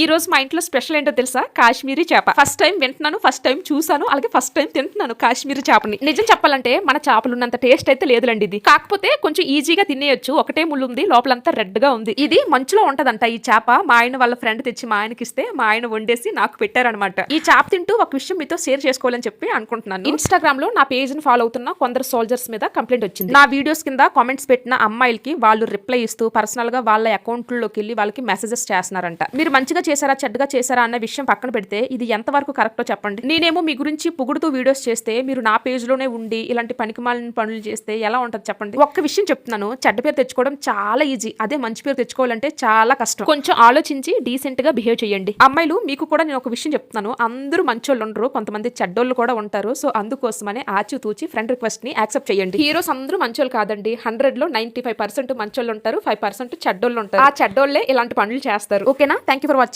ఈ రోజు మా ఇంట్లో స్పెషల్ ఏంటో తెలుసా? కాశ్మీరీ చేప. ఫస్ట్ టైం వింటున్నాను ఫస్ట్ టైం చూసాను అలాగే ఫస్ట్ టైం తింటున్నాను కాశ్మీరీ చేపని. నిజం చెప్పాలంటే మన చేపలు ఉన్నంత టేస్ట్ అయితే లేదులండి ఇది. కాకపోతే కొంచెం ఈజీగా తినేయొచ్చు ఒకటే ముళ్ళు ఉంది లోపలంతా రెడ్గా ఉంది. ఇది మంచులో ఉంటదంట ఈ చేప. మా ఆయన వాళ్ళ ఫ్రెండ్ తెచ్చి మా ఆయనకి ఇస్తే మా ఆయన వండేసి నాకు పెట్టారనమాట ఈ చేప తింటూ ఒక విషయం మీతో షేర్ చేసుకోవాలని చెప్పి అనుకుంటున్నాను. ఇన్స్టాగ్రామ్లో నా పేజ్ని ఫాలో అవుతున్న కొందరు సోల్జర్స్ మీద కంప్లైంట్ వచ్చింది. నా వీడియోస్ కింద కామెంట్స్ పెట్టిన అమ్మాయిలకి వాళ్ళు రిప్లై ఇస్తూ పర్సనల్గా వాళ్ళ అకౌంట్లోకి వెళ్ళి వాళ్ళకి మెసేజెస్ చేస్తున్నారంట. మీరు మంచిగా చేశారా చెడ్డగా చేశారా అన్న విషయం పక్కన పెడితే ఇది ఎంతవరకు కరెక్టో చెప్పండి. నేనేమో మీ గురించి పొగుడుతూ వీడియోస్ చేస్తే మీరు నా పేజ్లోనే ఉండి ఇలాంటి పనికిమాలిన పనులు చేస్తే ఎలా ఉంటది చెప్పండి. ఒక్క విషయం చెప్తున్నాను చెడ్డ పేరు తెచ్చుకోవడం చాలా ఈజీ. అదే మంచి పేరు తెచ్చుకోవాలంటే చాలా కష్టం. కొంచెం ఆలోచించి డీసెంట్గా బిహేవ్ చేయండి. అమ్మాయిలు మీకు కూడా నేను ఒక విషయం చెప్తున్నాను. అందరూ మంచోళ్ళు ఉండరు కొంతమంది చెడ్డోళ్ళు కూడా ఉంటారు. సో అందుకోసమనే ఆచితూచి ఫ్రెండ్ రిక్వెస్ట్ని యాక్సెప్ట్ చేయండి. హీరోస్ అందరూ మంచోళ్ళు కాదండి. హండ్రెడ్లో నైన్టీ ఫైవ్ పర్సెంట్ మంచోళ్ళు ఉంటారు ఫైవ్ పర్సెంట్ చెడ్డోళ్ళు ఉంటారు. ఆ చెడ్డోళ్ళే ఇలాంటి పనులు చేస్తారు. ఓకేనా? Thank you for watching.